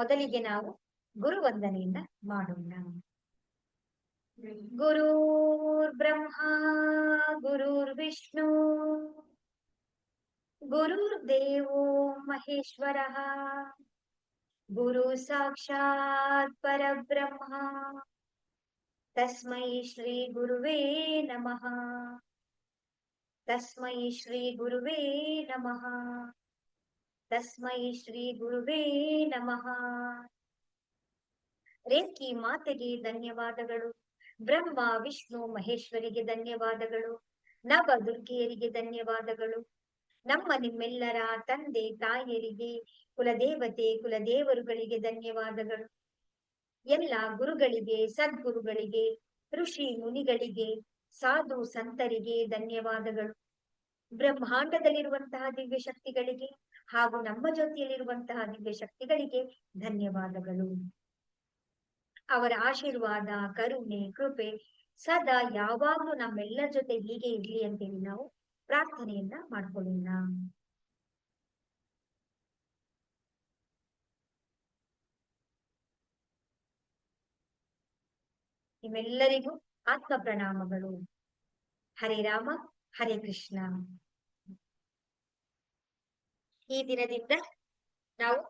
ಮೊದಲಿಗೆ ನಾವು ಗುರು ವಂದನೆಯಿಂದ ಮಾಡೋಣ. ಗುರುರ್ ಬ್ರಹ್ಮ, ಗುರುರ್ ವಿಷ್ಣು, ಗುರುರ್ ದೇವೋ ಮಹೇಶ್ವರ, ಗುರು ಸಾಕ್ಷಾತ್ ಪರಬ್ರಹ್ಮ, ತಸ್ಮೈ ಶ್ರೀ ಗುರುವೇ ನಮಃ, ತಸ್ಮೈ ಶ್ರೀ ಗುರುವೇ ನಮಃ. ತಸ್ಮೈ ಶ್ರೀ ಗುರುವೇ ನಮಃ ರೇಖಿ ಮಾತೆಗೆ ಧನ್ಯವಾದಗಳು. ಬ್ರಹ್ಮ, ವಿಷ್ಣು, ಮಹೇಶ್ವರಿಗೆ ಧನ್ಯವಾದಗಳು. ನವ ದುರ್ಗೆಯರಿಗೆ ಧನ್ಯವಾದಗಳು. ನಮ್ಮ ನಿಮ್ಮೆಲ್ಲರ ತಂದೆ, ತಾಯಿಯರಿಗೆ, ಕುಲದೇವತೆ, ಕುಲದೇವರುಗಳಿಗೆ ಧನ್ಯವಾದಗಳು. ಎಲ್ಲ ಗುರುಗಳಿಗೆ, ಸದ್ಗುರುಗಳಿಗೆ, ಋಷಿ ಮುನಿಗಳಿಗೆ, ಸಾಧು ಸಂತರಿಗೆ ಧನ್ಯವಾದಗಳು. ಬ್ರಹ್ಮಾಂಡದಲ್ಲಿರುವಂತಹ ದಿವ್ಯ ಶಕ್ತಿಗಳಿಗೆ ಹಾಗೂ ನಮ್ಮ ಜೊತೆಯಲ್ಲಿರುವಂತಹ ದಿವ್ಯ ಶಕ್ತಿಗಳಿಗೆ ಧನ್ಯವಾದಗಳು. ಅವರ ಆಶೀರ್ವಾದ, ಕರುಣೆ, ಕೃಪೆ ಸದಾ ಯಾವಾಗಲೂ ನಮ್ಮೆಲ್ಲರ ಜೊತೆ ಹೀಗೆ ಇರ್ಲಿ ಅಂತೇಳಿ ನಾವು ಪ್ರಾರ್ಥನೆಯನ್ನ ಮಾಡ್ಕೊಳ್ಳೋಣ. ನಿಮ್ಮೆಲ್ಲರಿಗೂ ಆತ್ಮ ಪ್ರಣಾಮಗಳು ಹರೇ ರಾಮ, ಹರೇ ಕೃಷ್ಣ. ಈ ದಿನದಿಂದ ನಾವು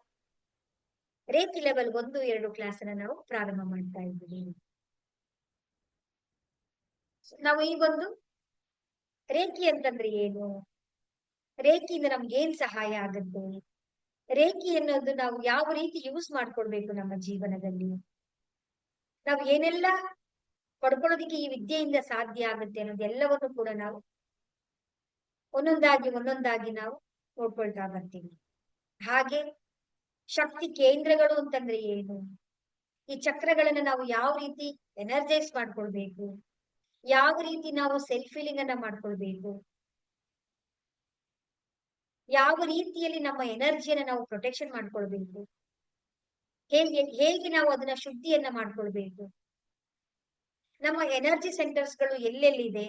ರೇಖಿ ಲೆವೆಲ್ ಒಂದು, ಎರಡು ಕ್ಲಾಸ್ ಅನ್ನ ನಾವು ಪ್ರಾರಂಭ ಮಾಡ್ತಾ ಇದ್ದೀವಿ. ನಾವು ಈ ಒಂದು ರೇಖಿ ಅಂತಂದ್ರೆ ಏನು? ರೇಖಿಯಿಂದ ನಮ್ಗೆ ಏನ್ ಸಹಾಯ ಆಗುತ್ತೆ? ರೇಖಿ ಅನ್ನೋದು ನಾವು ಯಾವ ರೀತಿ ಯೂಸ್ ಮಾಡ್ಕೊಡ್ಬೇಕು ನಮ್ಮ ಜೀವನದಲ್ಲಿ? ನಾವು ಏನೆಲ್ಲ ಪಡ್ಕೊಳ್ಳೋದಿಕ್ಕೆ ಈ ವಿದ್ಯೆಯಿಂದ ಸಾಧ್ಯ ಆಗುತ್ತೆ ಅನ್ನೋದೆಲ್ಲವನ್ನು ಕೂಡ ನಾವು ಒಂದೊಂದಾಗಿ ಒಂದೊಂದಾಗಿ ನಾವು ನೋಡ್ಕೊಳ್ತಾ ಬರ್ತೀವಿ ಹಾಗೆ ಶಕ್ತಿ ಕೇಂದ್ರಗಳು ಅಂತಂದ್ರೆ ಏನು? ಈ ಚಕ್ರಗಳನ್ನ ನಾವು ಯಾವ ರೀತಿ ಎನರ್ಜೈಸ್ ಮಾಡ್ಕೊಳ್ಬೇಕು? ಯಾವ ರೀತಿ ನಾವು ಸೆಲ್ಫ್ ಫೀಲಿಂಗ್ ಅನ್ನ ಮಾಡ್ಕೊಳ್ಬೇಕು? ಯಾವ ರೀತಿಯಲ್ಲಿ ನಮ್ಮ ಎನರ್ಜಿಯನ್ನ ನಾವು ಪ್ರೊಟೆಕ್ಷನ್ ಮಾಡ್ಕೊಳ್ಬೇಕು? ಹೇಗೆ ಹೇಗೆ ನಾವು ಅದನ್ನ ಶುದ್ಧಿಯನ್ನ ಮಾಡ್ಕೊಳ್ಬೇಕು? ನಮ್ಮ ಎನರ್ಜಿ ಸೆಂಟರ್ಸ್ಗಳು ಎಲ್ಲೆಲ್ಲಿದೆ?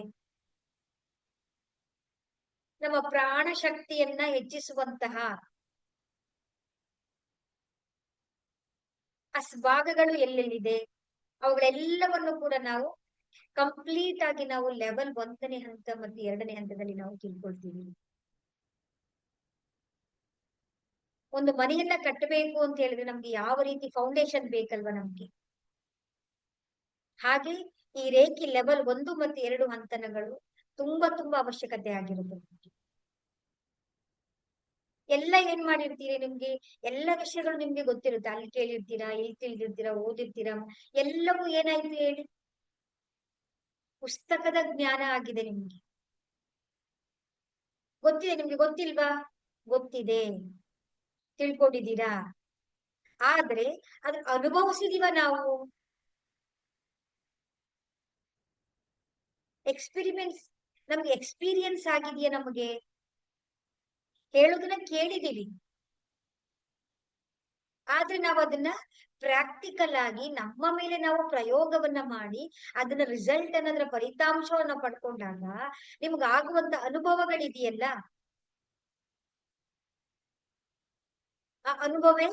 ನಮ್ಮ ಪ್ರಾಣ ಶಕ್ತಿಯನ್ನ ಹೆಚ್ಚಿಸುವಂತಹ ಅಸ್ಭಾಗಗಳು ಎಲ್ಲೆಲ್ಲಿದೆ? ಅವುಗಳೆಲ್ಲವನ್ನು ಕೂಡ ನಾವು ಕಂಪ್ಲೀಟ್ ಆಗಿ ನಾವು ಲೆವೆಲ್ ಒಂದನೇ ಹಂತ ಮತ್ತು ಎರಡನೇ ಹಂತದಲ್ಲಿ ನಾವು ತಿಳ್ಕೊಳ್ತೀವಿ. ಒಂದು ಮನೆಯನ್ನ ಕಟ್ಟಬೇಕು ಅಂತ ಹೇಳಿದ್ರೆ ನಮ್ಗೆ ಯಾವ ರೀತಿ ಫೌಂಡೇಶನ್ ಬೇಕಲ್ವಾ ನಮ್ಗೆ? ಹಾಗೆ ಈ ರೇಖಿ ಲೆವೆಲ್ ಒಂದು ಮತ್ತು ಎರಡು ಹಂತನಗಳು ತುಂಬಾ ತುಂಬಾ ಅವಶ್ಯಕತೆ ಆಗಿರುತ್ತೆ. ಎಲ್ಲ ಏನ್ ಮಾಡಿರ್ತೀರಿ ನಿಮ್ಗೆ? ಎಲ್ಲ ವಿಷಯಗಳು ನಿಮ್ಗೆ ಗೊತ್ತಿರುತ್ತೆ. ಅಲ್ಲಿ ಕೇಳಿರ್ತೀರಾ, ಇಲ್ಲಿ ತಿಳಿದಿರ್ತೀರಾ, ಓದಿರ್ತೀರಾ, ಎಲ್ಲವೂ ಏನಾಯ್ತು ಹೇಳಿ? ಪುಸ್ತಕದ ಜ್ಞಾನ ಆಗಿದೆ ನಿಮ್ಗೆ. ಗೊತ್ತಿದೆ ನಿಮ್ಗೆ ಗೊತ್ತಿಲ್ವಾ? ಗೊತ್ತಿದೆ. ತಿಳ್ಕೊಂಡಿದ್ದೀರಾ? ಆದ್ರೆ ಅದ್ರ ಅನುಭವಿಸಿದೀವ ನಾವು. ಎಕ್ಸ್ಪಿರಿಮೆಂಟ್ಸ್ ನಮ್ಗೆ ಎಕ್ಸ್ಪೀರಿಯನ್ಸ್ ಆಗಿದೆಯಾ ನಮಗೆ? ಹೇಳೋದನ್ನ ಕೇಳಿದೀವಿ ಆದ್ರೆ ನಾವು ಅದನ್ನ ಪ್ರಾಕ್ಟಿಕಲ್ ಆಗಿ ನಮ್ಮ ಮೇಲೆ ನಾವು ಪ್ರಯೋಗವನ್ನ ಮಾಡಿ ಅದನ್ನ ರಿಸಲ್ಟ್ ಅನ್ನೋದ್ರ ಫಲಿತಾಂಶವನ್ನ ಪಡ್ಕೊಂಡಾಗ ನಿಮ್ಗೆ ಆಗುವಂತ ಅನುಭವಗಳಿದೆಯಲ್ಲ? ಆ ಅನುಭವೇ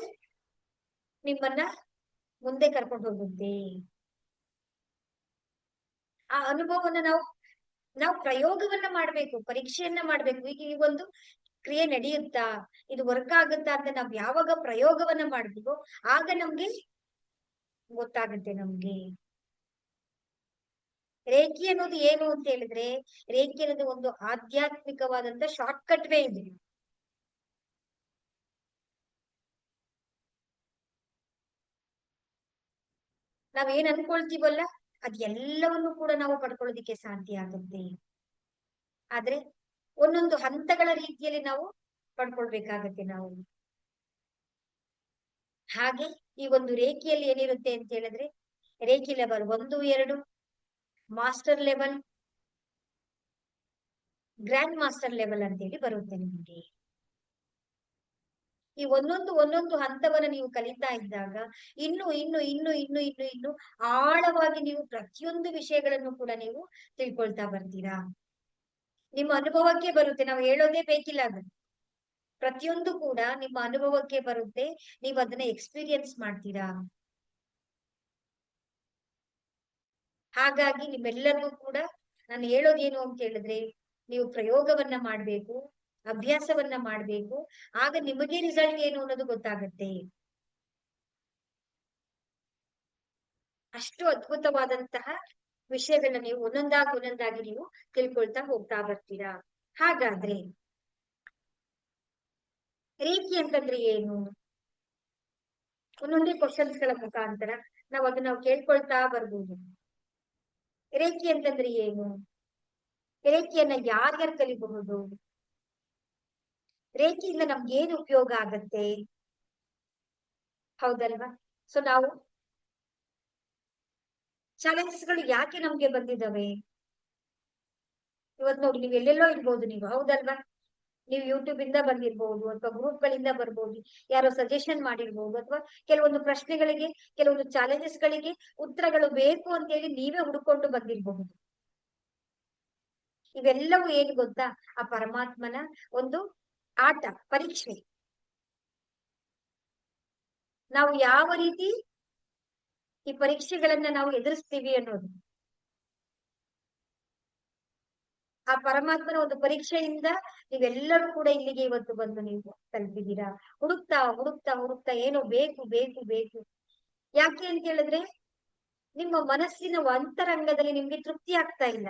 ನಿಮ್ಮನ್ನ ಮುಂದೆ ಕರ್ಕೊಂಡು ಹೋಗುತ್ತೆ. ಆ ಅನುಭವವನ್ನ ನಾವು ನಾವು ಪ್ರಯೋಗವನ್ನ ಮಾಡ್ಬೇಕು, ಪರೀಕ್ಷೆಯನ್ನ ಮಾಡ್ಬೇಕು. ಈಗ ಈ ಒಂದು ಕ್ರಿಯೆ ನಡೆಯುತ್ತಾ? ಇದು ವರ್ಕ್ ಆಗುತ್ತಾ ಅಂತ ನಾವ್ ಯಾವಾಗ ಪ್ರಯೋಗವನ್ನ ಮಾಡ್ತೀವೋ ಆಗ ನಮ್ಗೆ ಗೊತ್ತಾಗುತ್ತೆ ನಮ್ಗೆ. ರೇಖಿ ಅನ್ನೋದು ಏನು ಅಂತ ಹೇಳಿದ್ರೆ, ರೇಖಿ ಅನ್ನೋದು ಒಂದು ಆಧ್ಯಾತ್ಮಿಕವಾದಂತ ಶಾರ್ಟ್ ಕಟ್ ವೇ ಇದೆ. ನಾವ್ ಏನ್ ಅನ್ಕೊಳ್ತೀವಲ್ಲ ಅದ್ ಎಲ್ಲವನ್ನು ಕೂಡ ನಾವು ಪಡ್ಕೊಳ್ಳೋದಿಕ್ಕೆ ಸಾಧ್ಯ ಆಗುತ್ತೆ. ಆದ್ರೆ ಒಂದೊಂದು ಹಂತಗಳ ರೀತಿಯಲ್ಲಿ ನಾವು ಪಡ್ಕೊಳ್ಬೇಕಾಗತ್ತೆ ನಾವು. ಹಾಗೆ ಈ ಒಂದು ರೇಖೆಯಲ್ಲಿ ಏನಿರುತ್ತೆ ಅಂತ ಹೇಳಿದ್ರೆ, ರೇಖೆ ಲೆವೆಲ್ ಒಂದು, ಎರಡು master level grand master level ಅಂತ ಹೇಳಿ ಬರುತ್ತೆ ನಿಮಗೆ. ಈ ಒಂದೊಂದು ಒಂದೊಂದು ಹಂತವನ್ನ ನೀವು ಕಲಿತಾ ಇದ್ದಾಗ ಇನ್ನು ಇನ್ನು ಇನ್ನು ಇನ್ನು ಇನ್ನು ಇನ್ನು ಆಳವಾಗಿ ನೀವು ಪ್ರತಿಯೊಂದು ವಿಷಯಗಳನ್ನು ಕೂಡ ನೀವು ತಿಳ್ಕೊಳ್ತಾ ಬರ್ತೀರಾ. ನಿಮ್ಮ ಅನುಭವಕ್ಕೆ ಬರುತ್ತೆ. ನಾವು ಹೇಳೋದೇ ಬೇಕಿಲ್ಲ ಅದು. ಪ್ರತಿಯೊಂದು ಕೂಡ ನಿಮ್ಮ ಅನುಭವಕ್ಕೆ ಬರುತ್ತೆ. ನೀವು ಅದನ್ನ ಎಕ್ಸ್ಪೀರಿಯನ್ಸ್ ಮಾಡ್ತೀರಾ? ಹಾಗಾಗಿ ನಿಮ್ಮೆಲ್ಲರಿಗೂ ಕೂಡ ನಾನು ಹೇಳೋದೇನು ಅಂತ ಹೇಳಿದ್ರೆ, ನೀವು ಪ್ರಯೋಗವನ್ನ ಮಾಡ್ಬೇಕು, ಅಭ್ಯಾಸವನ್ನ ಮಾಡ್ಬೇಕು. ಆಗ ನಿಮಗೆ ರಿಸಲ್ಟ್ ಏನು ಅನ್ನೋದು ಗೊತ್ತಾಗತ್ತೆ. ಅಷ್ಟು ಅದ್ಭುತವಾದಂತಹ ವಿಷಯಗಳನ್ನ ನೀವು ಒಂದೊಂದಾಗಿ ಒಂದೊಂದಾಗಿ ನೀವು ತಿಳ್ಕೊಳ್ತಾ ಹೋಗ್ತಾ ಬರ್ತೀರಾ? ಹಾಗಾದ್ರೆ ರೇಖಿ ಅಂತಂದ್ರೆ ಏನು? ಒಂದೊಂದೇ ಕ್ವಶನ್ಸ್ಗಳ ಮುಖಾಂತರ ನಾವು ಅದನ್ನ ನಾವು ಕೇಳ್ಕೊಳ್ತಾ ಬರ್ಬೋದು. ರೇಖಿ ಅಂತಂದ್ರೆ ಏನು? ರೇಖಿಯನ್ನ ಯಾರ್ಯಾರು ಕಲಿಬಹುದು? ರೇಖೆಯಿಂದ ನಮ್ಗೆ ಏನು ಉಪಯೋಗ ಆಗತ್ತೆ? ಹೌದಲ್ವಾ? ಸೊ ನಾವು ಚಾಲೆಂಜಸ್ಗಳು ಯಾಕೆ ನಮ್ಗೆ ಬಂದಿದಾವೆ ಇವತ್ ನೋಡಿ ನೀವು ಎಲ್ಲೆಲ್ಲೋ ಇರ್ಬೋದು ನೀವು, ಹೌದಲ್ವಾ? ನೀವು ಯೂಟ್ಯೂಬ್ ಇಂದ ಬಂದಿರ್ಬಹುದು ಅಥವಾ ಗ್ರೂಪ್ ಗಳಿಂದ ಬರ್ಬೋದು, ಯಾರೋ ಸಜೆಷನ್ ಮಾಡಿರ್ಬಹುದು ಅಥವಾ ಕೆಲವೊಂದು ಪ್ರಶ್ನೆಗಳಿಗೆ, ಕೆಲವೊಂದು ಚಾಲೆಂಜಸ್ ಗಳಿಗೆ ಉತ್ತರಗಳು ಬೇಕು ಅಂತ ಹೇಳಿ ನೀವೇ ಹುಡುಕೊಂಡು ಬಂದಿರಬಹುದು. ಇವೆಲ್ಲವೂ ಏನು ಗೊತ್ತಾ? ಆ ಪರಮಾತ್ಮನ ಒಂದು ಆಟ, ಪರೀಕ್ಷೆ. ನಾವು ಯಾವ ರೀತಿ ಈ ಪರೀಕ್ಷೆಗಳನ್ನ ನಾವು ಎದುರಿಸ್ತೀವಿ ಅನ್ನೋದು. ಆ ಪರಮಾತ್ಮನ ಒಂದು ಪರೀಕ್ಷೆಯಿಂದ ನೀವೆಲ್ಲರೂ ಕೂಡ ಇಲ್ಲಿಗೆ ಇವತ್ತು ಬಂದು ನೀವು ತಲುಪಿದ್ದೀರಾ? ಹುಡುಕ್ತಾ ಹುಡುಕ್ತಾ ಹುಡುಕ್ತಾ ಏನೋ ಬೇಕು ಬೇಕು ಬೇಕು. ಯಾಕೆ ಅಂತ ಹೇಳಿದ್ರೆ ನಿಮ್ಮ ಮನಸ್ಸಿನ ಅಂತರಂಗದಲ್ಲಿ ನಿಮ್ಗೆ ತೃಪ್ತಿ ಆಗ್ತಾ ಇಲ್ಲ.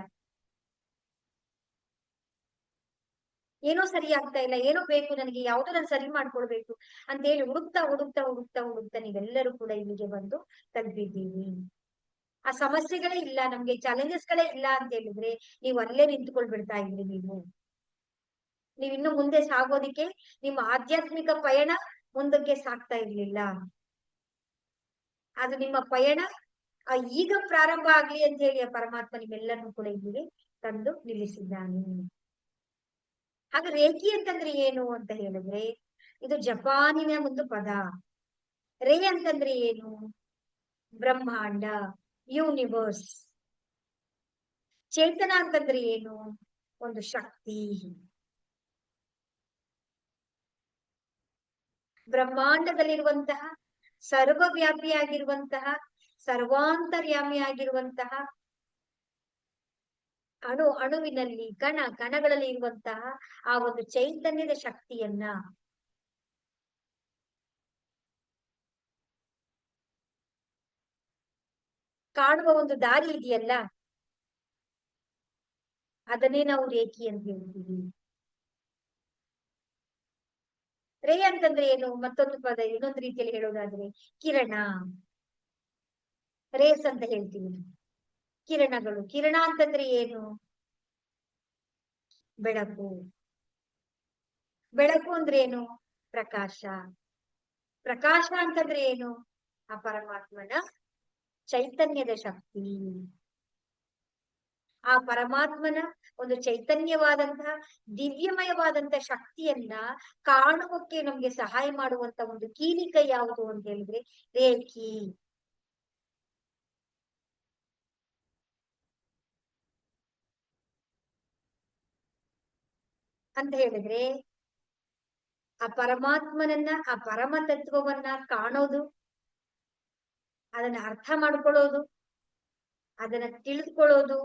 ಏನೋ ಸರಿ ಆಗ್ತಾ ಇಲ್ಲ, ಏನೋ ಬೇಕು ನನಗೆ, ಯಾವ್ದು ನಾನು ಸರಿ ಮಾಡ್ಕೊಳ್ಬೇಕು ಅಂತ ಹೇಳಿ ಹುಡುಕ್ತಾ ಹುಡುಕ್ತಾ ಹುಡುಕ್ತಾ ಹುಡುಕ್ತಾ ನೀವೆಲ್ಲರೂ ಕೂಡ ಇಲ್ಲಿಗೆ ಬಂದು ತಲುಪಿದ್ದೀವಿ ಆ ಸಮಸ್ಯೆಗಳೇ ಇಲ್ಲ, ನಮ್ಗೆ ಚಾಲೆಂಜಸ್ ಗಳೇ ಇಲ್ಲ ಅಂತ ಹೇಳಿದ್ರೆ ನೀವು ಅಲ್ಲೇ ನಿಂತ್ಕೊಳ್ಬಿಡ್ತಾ ಇದ್ರಿ ನೀವು. ನೀವು ಇನ್ನು ಮುಂದೆ ಸಾಗೋದಿಕ್ಕೆ, ನಿಮ್ಮ ಆಧ್ಯಾತ್ಮಿಕ ಪಯಣ ಮುಂದಕ್ಕೆ ಸಾಗ್ತಾ ಇರ್ಲಿಲ್ಲ. ಅದು ನಿಮ್ಮ ಪಯಣ ಈಗ ಪ್ರಾರಂಭ ಆಗ್ಲಿ ಅಂತ ಹೇಳಿ ಆ ಪರಮಾತ್ಮ ನಿಮ್ಮೆಲ್ಲರನ್ನು ಕೂಡ ಇಲ್ಲಿಗೆ ತಂದು ನಿಲ್ಲಿಸಿದ್ದಾನೆ. ಹಾಗ ರೇಖಿ ಅಂತಂದ್ರೆ ಏನು ಅಂತ ಹೇಳಿದ್ರೆ, ಇದು ಜಪಾನಿನ ಒಂದು ಪದ. ರೇ ಅಂತಂದ್ರೆ ಏನು? ಬ್ರಹ್ಮಾಂಡ ಯೂನಿವರ್ಸ್ ಚೇತನ ಅಂತಂದ್ರೆ ಏನು? ಒಂದು ಶಕ್ತಿ. ಬ್ರಹ್ಮಾಂಡದಲ್ಲಿರುವಂತಹ ಸರ್ವವ್ಯಾಪಿಯಾಗಿರುವಂತಹ, ಸರ್ವಾಂತರ್ಯಾಮಿಯಾಗಿರುವಂತಹ ಅಣು, ಅಣುವಿನಲ್ಲಿ ಕಣ, ಕಣಗಳಲ್ಲಿ ಇರುವಂತಹ ಆ ಒಂದು ಚೈತನ್ಯದ ಶಕ್ತಿಯನ್ನ ಕಾಣುವ ಒಂದು ದಾರಿ ಇದೆಯಲ್ಲ? ಅದನ್ನೇ ನಾವು ರೇಖಿ ಅಂತ ಹೇಳ್ತೀವಿ. ರೇ ಅಂತಂದ್ರೆ ಏನು? ಮತ್ತೊಂದು ಪದ, ಇನ್ನೊಂದು ರೀತಿಯಲ್ಲಿ ಹೇಳೋದಾದ್ರೆ ಕಿರಣ. ರೇಸ್ ಅಂತ ಹೇಳ್ತೀವಿ. ಕಿರಣಗಳು. ಕಿರಣ ಅಂತಂದ್ರೆ ಏನು? ಬೆಳಕು. ಬೆಳಕು ಅಂದ್ರೆ ಏನು? ಪ್ರಕಾಶ. ಪ್ರಕಾಶ ಅಂತಂದ್ರೆ ಏನು? ಆ ಪರಮಾತ್ಮನ ಚೈತನ್ಯದ ಶಕ್ತಿ. ಆ ಪರಮಾತ್ಮನ ಒಂದು ಚೈತನ್ಯವಾದಂತಹ ದಿವ್ಯಮಯವಾದಂತಹ ಶಕ್ತಿಯನ್ನ ಕಾಣುವಕ್ಕೆ ನಮ್ಗೆ ಸಹಾಯ ಮಾಡುವಂತ ಒಂದು ಕೀಲಿಕ ಯಾವುದು ಅಂತ ಹೇಳಿದ್ರೆ ರೇಖಿ. ಅಂತ ಹೇಳಿದ್ರೆ, ಆ ಪರಮಾತ್ಮನನ್ನ, ಆ ಪರಮ ತತ್ವವನ್ನ ಕಾಣೋದು, ಅದನ್ನ ಅರ್ಥ ಮಾಡ್ಕೊಳ್ಳೋದು, ಅದನ್ನ ತಿಳಿದುಕೊಳ್ಳೋದು,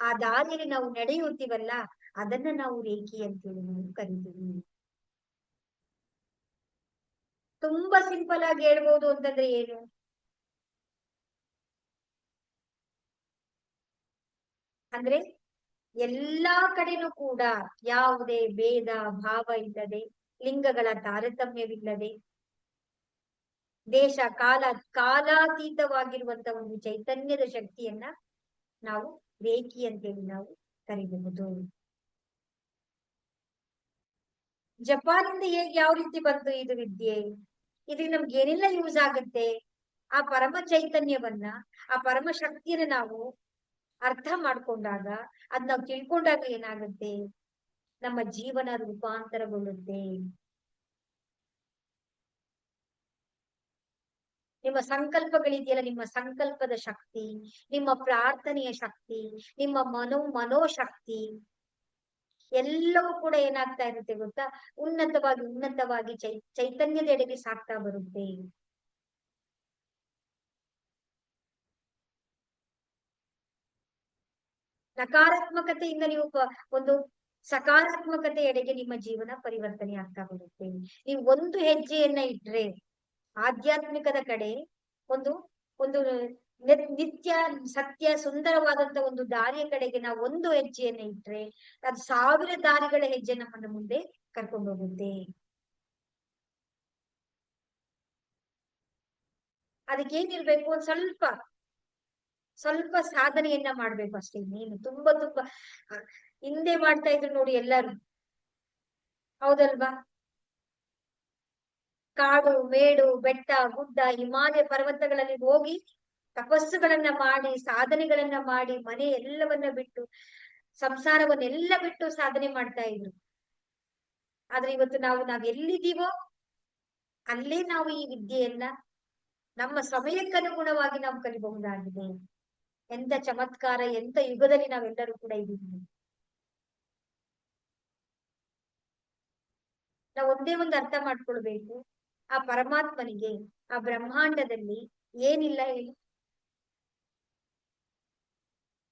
ಆ ದಾರಿಯಲ್ಲಿ ನಾವು ನಡೆಯುತ್ತೀವಲ್ಲ, ಅದನ್ನ ನಾವು ರೇಖಿ ಅಂತೇಳಿ ನಾವು ಕರಿತೀವಿ. ತುಂಬಾ ಸಿಂಪಲ್ ಆಗಿ ಹೇಳ್ಬೋದು ಅಂತಂದ್ರೆ ಏನು? ಅಂದ್ರೆ ಎಲ್ಲಾ ಕಡೆನೂ ಕೂಡ ಯಾವುದೇ ಭೇದ, ಭಾವ ಇಲ್ಲದೆ, ಲಿಂಗಗಳ ತಾರತಮ್ಯವಿಲ್ಲದೆ, ದೇಶ ಕಾಲ, ಕಾಲಾತೀತವಾಗಿರುವಂತ ಒಂದು ಚೈತನ್ಯದ ಶಕ್ತಿಯನ್ನ ನಾವು ರೇಖಿ ಅಂತೇಳಿ ನಾವು ಕರಿಬಹುದು. ಜಪಾನಿಂದ ಹೇಗೆ ಯಾವ ರೀತಿ ಬಂತು ಇದು ವಿದ್ಯೆ? ಇದ್ರಿಂದ ನಮ್ಗೆ ಏನೆಲ್ಲ ಯೂಸ್ ಆಗುತ್ತೆ? ಆ ಪರಮ ಚೈತನ್ಯವನ್ನ, ಆ ಪರಮ ಶಕ್ತಿಯನ್ನ ನಾವು ಅರ್ಥ ಮಾಡ್ಕೊಂಡಾಗ ಅದ್ ನಾವು ತಿಳ್ಕೊಂಡಾಗ ಏನಾಗುತ್ತೆ? ನಮ್ಮ ಜೀವನ ರೂಪಾಂತರಗೊಳ್ಳುತ್ತೆ. ನಿಮ್ಮ ಸಂಕಲ್ಪಗಳಿದೆಯಲ್ಲ, ನಿಮ್ಮ ಸಂಕಲ್ಪದ ಶಕ್ತಿ, ನಿಮ್ಮ ಪ್ರಾರ್ಥನೆಯ ಶಕ್ತಿ, ನಿಮ್ಮ ಮನೋ ಮನೋಶಕ್ತಿ, ಎಲ್ಲವೂ ಕೂಡ ಏನಾಗ್ತಾ ಇರುತ್ತೆ ಗೊತ್ತಾ? ಉನ್ನತವಾಗಿ ಉನ್ನತವಾಗಿ ಚೈ ಚೈತನ್ಯದೆಡೆಗೆ ಸಾಕ್ತಾ ಬರುತ್ತೆ. ನಕಾರಾತ್ಮಕತೆಯಿಂದ ನೀವು ಒಂದು ಸಕಾರಾತ್ಮಕತೆ ಎಡೆಗೆ ನಿಮ್ಮ ಜೀವನ ಪರಿವರ್ತನೆ ಆಗ್ತಾ ಹೋಗುತ್ತೆ ನೀವು ಒಂದು ಹೆಜ್ಜೆಯನ್ನ ಇಟ್ರೆ, ಆಧ್ಯಾತ್ಮಿಕದ ಕಡೆ ಒಂದು ಒಂದು ನಿತ್ಯ, ಸತ್ಯ, ಸುಂದರವಾದಂತ ಒಂದು ದಾರಿಯ ಕಡೆಗೆ ನಾವು ಒಂದು ಹೆಜ್ಜೆಯನ್ನ ಇಟ್ರೆ, ಅದು ಸಾವಿರ ದಾರಿಗಳ ಹೆಜ್ಜೆ ನಮ್ಮನ್ನ ಮುಂದೆ ಕರ್ಕೊಂಡು ಹೋಗುತ್ತೆ. ಅದಕ್ಕೆ ಏನಿರ್ಬೇಕು ಒಂದ್ ಸ್ವಲ್ಪ ಸ್ವಲ್ಪ ಸಾಧನೆಯನ್ನ ಮಾಡ್ಬೇಕು ಅಷ್ಟೇ ನೀನು. ತುಂಬಾ ತುಂಬಾ ಹಿಂದೆ ಮಾಡ್ತಾ ಇದ್ರು ನೋಡಿ ಎಲ್ಲರೂ. ಹೌದಲ್ವಾ? ಕಾಡು, ಮೇಡು, ಬೆಟ್ಟ, ಗುಡ್ಡ, ಹಿಮಾಲಯ ಪರ್ವತಗಳಲ್ಲಿ ಹೋಗಿ ತಪಸ್ಸುಗಳನ್ನ ಮಾಡಿ, ಸಾಧನೆಗಳನ್ನ ಮಾಡಿ, ಮನೆ ಎಲ್ಲವನ್ನ ಬಿಟ್ಟು, ಸಂಸಾರವನ್ನೆಲ್ಲ ಬಿಟ್ಟು ಸಾಧನೆ ಮಾಡ್ತಾ ಇದ್ರು. ಆದ್ರೆ ಇವತ್ತು ನಾವು, ನಾವ್ ಎಲ್ಲಿದ್ದೀವೋ, ಅಲ್ಲೇ ನಾವು ಈ ವಿದ್ಯೆಯನ್ನ, ನಮ್ಮ ಸಮಯಕ್ಕನುಗುಣವಾಗಿ ನಾವು ಕಲಿಬಹುದಾಗಿದೆ. ಎಂತ ಚಮತ್ಕಾರ, ಎಂತ ಯುಗದಲ್ಲಿ ನಾವೆಲ್ಲರೂ ಕೂಡ ಇದ್ದೀವಿ. ನಾವು ಒಂದೇ ಒಂದು ಅರ್ಥ ಮಾಡ್ಕೊಳ್ಬೇಕು. ಆ ಪರಮಾತ್ಮನಿಗೆ, ಆ ಬ್ರಹ್ಮಾಂಡದಲ್ಲಿ ಏನಿಲ್ಲ ಹೇಳಿ.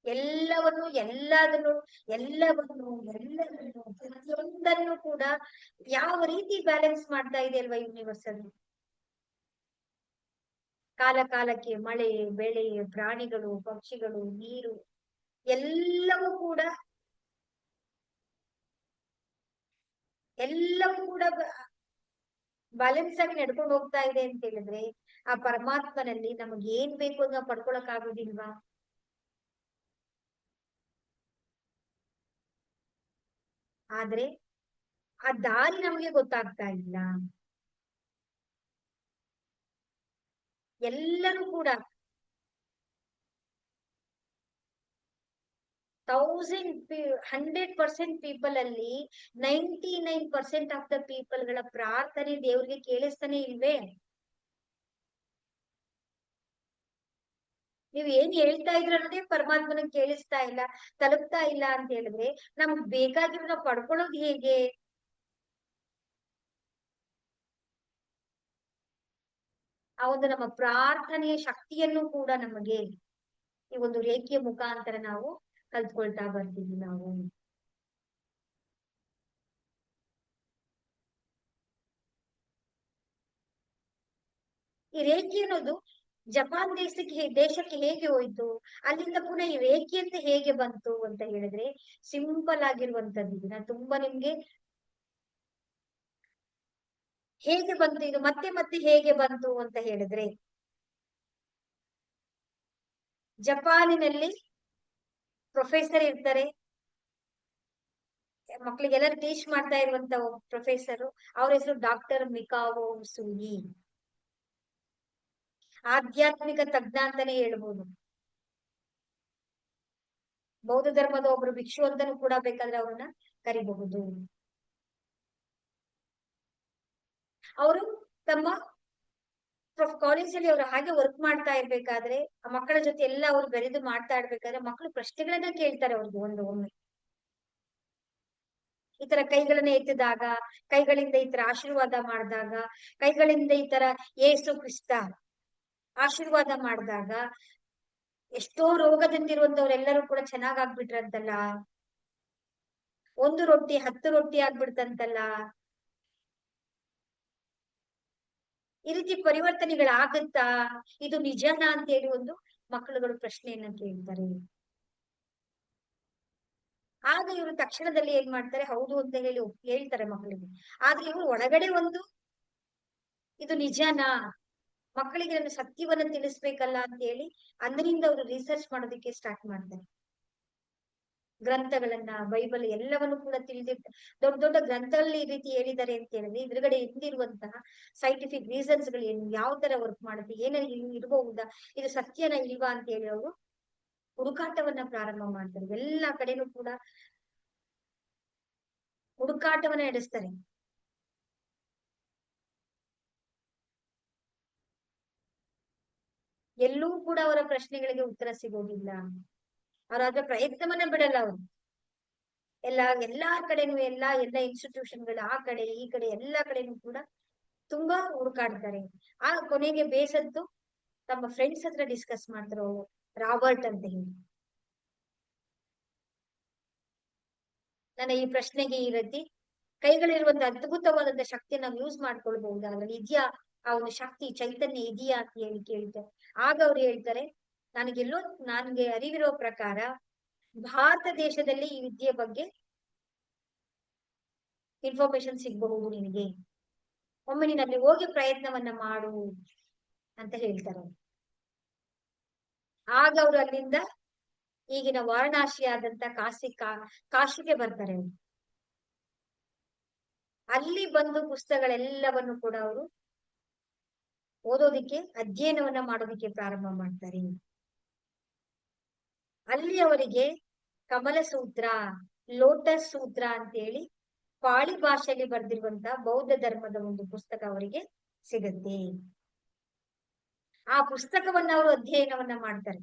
ಎಲ್ಲವನ್ನು, ಎಲ್ಲದನ್ನು ಎಲ್ಲವನ್ನು, ಎಲ್ಲದನ್ನು, ಪ್ರತಿಯೊಂದನ್ನು ಕೂಡ ಯಾವ ರೀತಿ ಬ್ಯಾಲೆನ್ಸ್ ಮಾಡ್ತಾ ಇದೆ ಅಲ್ವಾ ಯೂನಿವರ್ಸ್ ಅಲ್ಲಿ? ಕಾಲ ಕಾಲಕ್ಕೆ ಮಳೆ, ಬೆಳೆ, ಪ್ರಾಣಿಗಳು, ಪಕ್ಷಿಗಳು, ನೀರು ಎಲ್ಲವೂ ಕೂಡ ಎಲ್ಲವೂ ಕೂಡ ಬ್ಯಾಲೆನ್ಸ್ ಆಗಿ ನಡ್ಕೊಂಡು ಹೋಗ್ತಾ ಇದೆ ಅಂತ ಹೇಳಿದ್ರೆ ಆ ಪರಮಾತ್ಮನಲ್ಲಿ ನಮಗೆ ಏನ್ ಬೇಕು ಅಂತ ಪಡ್ಕೊಳಕ್ ಆಗೋದಿಲ್ವಾ? ಆದ್ರೆ ಆ ದಾರಿ ನಮಗೆ ಗೊತ್ತಾಗ್ತಾ ಇಲ್ಲ. ಎಲ್ಲರೂ ಕೂಡ ತೌಸಂಡ್ ಹಂಡ್ರೆಡ್ ಪರ್ಸೆಂಟ್ ಪೀಪಲ್ ಅಲ್ಲಿ ninety nine percent of the ಪೀಪಲ್ಗಳ ಪ್ರಾರ್ಥನೆ ದೇವ್ರಿಗೆ ಕೇಳಿಸ್ತಾನೆ ಇಲ್ವೇ? ನೀವ್ ಏನ್ ಹೇಳ್ತಾ ಇದ್ರ ಅನ್ನೋದೇ ಪರಮಾತ್ಮನ ಕೇಳಿಸ್ತಾ ಇಲ್ಲ, ತಲುಪ್ತಾ ಇಲ್ಲ ಅಂತ ಹೇಳಿದ್ರೆ ನಮ್ಗ್ ಬೇಕಾಗಿರೋ ನಾವು ಪಡ್ಕೊಳ್ಳೋದು ಹೇಗೆ? ಆ ಒಂದು ನಮ್ಮ ಪ್ರಾರ್ಥನೆಯ ಶಕ್ತಿಯನ್ನು ಕೂಡ ನಮಗೆ ಈ ಒಂದು ರೇಖೆಯ ಮುಖಾಂತರ ನಾವು ಕಲ್ತ್ಕೊಳ್ತಾ ಬರ್ತೀವಿ ನಾವು. ಈ ರೇಖೆ ಅನ್ನೋದು ಜಪಾನ್ ದೇಶಕ್ಕೆ ದೇಶಕ್ಕೆ ಹೇಗೆ ಹೋಯ್ತು, ಅಲ್ಲಿಂದ ಪುನಃ ಈ ರೇಖೆ ಅಂತ ಹೇಗೆ ಬಂತು ಅಂತ ಹೇಳಿದ್ರೆ, ಸಿಂಪಲ್ ಆಗಿರುವಂತದ್ದು ಇದನ್ನ ತುಂಬಾ ನಿಮ್ಗೆ ಹೇಗೆ ಬಂತು ಇದು? ಮತ್ತೆ ಮತ್ತೆ ಹೇಗೆ ಬಂತು ಅಂತ ಹೇಳಿದ್ರೆ, ಜಪಾನಿನಲ್ಲಿ ಪ್ರೊಫೆಸರ್ ಇರ್ತಾರೆ. ಮಕ್ಳಿಗೆಲ್ಲರೂ ಟೀಚ್ ಮಾಡ್ತಾ ಇರುವಂತ ಪ್ರೊಫೆಸರ್ ಅವ್ರ ಹೆಸರು ಡಾಕ್ಟರ್ ಮಿಕಾವೋ ಸುಯಿ. ಆಧ್ಯಾತ್ಮಿಕ ತಜ್ಞ ಅಂತಾನೆ ಹೇಳ್ಬೋದು. ಬೌದ್ಧ ಧರ್ಮದ ಒಬ್ರು ಭಿಕ್ಷು ಅಂತಾನು ಕೂಡ ಬೇಕಾದ್ರೆ ಅವ್ರನ್ನ ಕರಿಬಹುದು. ಅವರು ತಮ್ಮ ಕಾಲೇಜಲ್ಲಿ ಅವರು ಹಾಗೆ ವರ್ಕ್ ಮಾಡ್ತಾ ಇರ್ಬೇಕಾದ್ರೆ, ಆ ಮಕ್ಕಳ ಜೊತೆ ಎಲ್ಲ ಅವ್ರು ಬೆರೆದು ಮಾಡ್ತಾ ಇರ್ಬೇಕಾದ್ರೆ ಮಕ್ಕಳು ಪ್ರಶ್ನೆಗಳನ್ನ ಕೇಳ್ತಾರೆ ಅವ್ರಿಗೆ ಒಂದು ಒಮ್ಮೆ. ಈ ತರ ಕೈಗಳನ್ನ ಎತ್ತಿದಾಗ, ಕೈಗಳಿಂದ ಈ ತರ ಆಶೀರ್ವಾದ ಮಾಡಿದಾಗ, ಕೈಗಳಿಂದ ಈ ತರ ಏಸು ಕ್ರಿಸ್ತ ಆಶೀರ್ವಾದ ಮಾಡಿದಾಗ, ಎಷ್ಟೋ ರೋಗದಿಂದಿರುವಂತವ್ರೆಲ್ಲರೂ ಕೂಡ ಚೆನ್ನಾಗ್ ಆಗ್ಬಿಟ್ರಂತಲ್ಲ? ಒಂದು ರೊಟ್ಟಿ ಹತ್ತು ರೊಟ್ಟಿ ಆಗ್ಬಿಡ್ತಂತಲ್ಲ? ಈ ರೀತಿ ಪರಿವರ್ತನೆಗಳಾಗತ್ತಾ? ಇದು ನಿಜನಾ ಅಂತ ಹೇಳಿ ಒಂದು ಮಕ್ಕಳುಗಳು ಪ್ರಶ್ನೆಯನ್ನ ಕೇಳ್ತಾರೆ. ಆಗ ಇವರು ತಕ್ಷಣದಲ್ಲಿ ಏನ್ ಮಾಡ್ತಾರೆ? ಹೌದು ಅಂತ ಹೇಳಿ ಹೇಳ್ತಾರೆ ಮಕ್ಕಳಿಗೆ. ಆದ್ರೆ ಇವರು ಒಳಗಡೆ ಒಂದು ಇದು ನಿಜನಾ? ಮಕ್ಕಳಿಗೆ ನನ್ನ ಸತ್ಯವನ್ನ ತಿಳಿಸ್ಬೇಕಲ್ಲ ಅಂತ ಹೇಳಿ ಅಂದಿನಿಂದ ಅವರು ರಿಸರ್ಚ್ ಮಾಡೋದಕ್ಕೆ ಸ್ಟಾರ್ಟ್ ಮಾಡ್ತಾರೆ. ಗ್ರಂಥಗಳನ್ನ, ಬೈಬಲ್ ಎಲ್ಲವನ್ನು ಕೂಡ ತಿಳಿದಿ, ದೊಡ್ಡ ದೊಡ್ಡ ಗ್ರಂಥಗಳಲ್ಲಿ ಈ ರೀತಿ ಹೇಳಿದ್ದಾರೆ ಅಂತ ಹೇಳಿದ್ರೆ ಎದುರುಗಡೆ ಹಿಂದಿರುವಂತಹ ಸೈಂಟಿಫಿಕ್ ರೀಸನ್ಸ್ಗಳು ಏನು, ಯಾವ ತರ ವರ್ಕ್ ಮಾಡುತ್ತೆ ಏನಾದ್ರು ಇರಬಹುದಾ, ಇದು ಸತ್ಯನ ಇಲ್ವಾ ಅಂತ ಹೇಳಿ ಅವರು ಹುಡುಕಾಟವನ್ನ ಪ್ರಾರಂಭ ಮಾಡ್ತಾರೆ. ಎಲ್ಲಾ ಕಡೆನೂ ಕೂಡ ಹುಡುಕಾಟವನ್ನ ನಡೆಸ್ತಾರೆ. ಎಲ್ಲೂ ಕೂಡ ಅವರ ಪ್ರಶ್ನೆಗಳಿಗೆ ಉತ್ತರ ಸಿಗೋದಿಲ್ಲ. ಅವ್ರ ಅದ್ರ ಪ್ರಯತ್ನವನ್ನ ಬಿಡಲ್ಲ ಅವರು. ಎಲ್ಲ, ಎಲ್ಲಾ ಕಡೆನೂ ಎಲ್ಲಾ, ಎಲ್ಲ ಇನ್ಸ್ಟಿಟ್ಯೂಷನ್ಗಳು ಆ ಕಡೆ, ಈ ಕಡೆ, ಎಲ್ಲಾ ಕಡೆನೂ ಕೂಡ ತುಂಬಾ ಹುಡುಕಾಡ್ತಾರೆ ಆ ಕೊನೆಗೆ ಬೇಸತ್ತು ತಮ್ಮ ಫ್ರೆಂಡ್ಸ್ ಹತ್ರ ಡಿಸ್ಕಸ್ ಮಾಡ್ತಾರೆ ರಾಬರ್ಟ್ ಅಂತ ಹೇಳಿ. ನನ್ನ ಈ ಪ್ರಶ್ನೆಗೆ ಈ ರೀತಿ, ಕೈಗಳಿರುವಂತ ಅದ್ಭುತವಾದಂತ ಶಕ್ತಿಯನ್ನ ನಾವು ಯೂಸ್ ಮಾಡ್ಕೊಳ್ಬಹುದು? ಅದ್ರಲ್ಲಿ ಇದೆಯಾ? ಆ ಒಂದು ಶಕ್ತಿ, ಚೈತನ್ಯ ಇದೆಯಾ ಅಂತ ಹೇಳಿ ಕೇಳ್ತಾರೆ ಆಗ ಅವ್ರು ಹೇಳ್ತಾರೆ ನನಗೆಲ್ಲೋ ನನ್ಗೆ ಅರಿವಿರೋ ಪ್ರಕಾರ ಭಾರತ ದೇಶದಲ್ಲಿ ಈ ವಿದ್ಯೆ ಬಗ್ಗೆ ಇನ್ಫಾರ್ಮೇಶನ್ ಸಿಗಬಹುದು ನಿನಗೆ. ಒಮ್ಮೆ ನಿನ್ನಲ್ಲಿ ಹೋಗಿ ಪ್ರಯತ್ನವನ್ನ ಮಾಡು ಅಂತ ಹೇಳ್ತಾರೆ ಆಗ ಅವರು ಅಲ್ಲಿಂದ ಈಗಿನ ವಾರಣಾಸಿ ಆದಂತ ಕಾಶಿ ಕಾ, ಕಾಶಿಗೆ ಬರ್ತಾರೆ ಅವರು. ಅಲ್ಲಿ ಬಂದು ಪುಸ್ತಕಗಳೆಲ್ಲವನ್ನು ಕೂಡ ಅವರು ಓದೋದಿಕ್ಕೆ, ಅಧ್ಯಯನವನ್ನ ಮಾಡೋದಿಕ್ಕೆ ಪ್ರಾರಂಭ ಮಾಡ್ತಾರೆ ಅಲ್ಲಿ ಅವರಿಗೆ ಕಮಲ ಸೂತ್ರ ಲೋಟಸ್ ಸೂತ್ರ ಅಂತೇಳಿ ಪಾಳಿ ಭಾಷೆಯಲ್ಲಿ ಬರೆದಿರುವಂತ ಬೌದ್ಧ ಧರ್ಮದ ಒಂದು ಪುಸ್ತಕ ಅವರಿಗೆ ಸಿಗುತ್ತೆ. ಆ ಪುಸ್ತಕವನ್ನ ಅವರು ಅಧ್ಯಯನವನ್ನ ಮಾಡ್ತಾರೆ.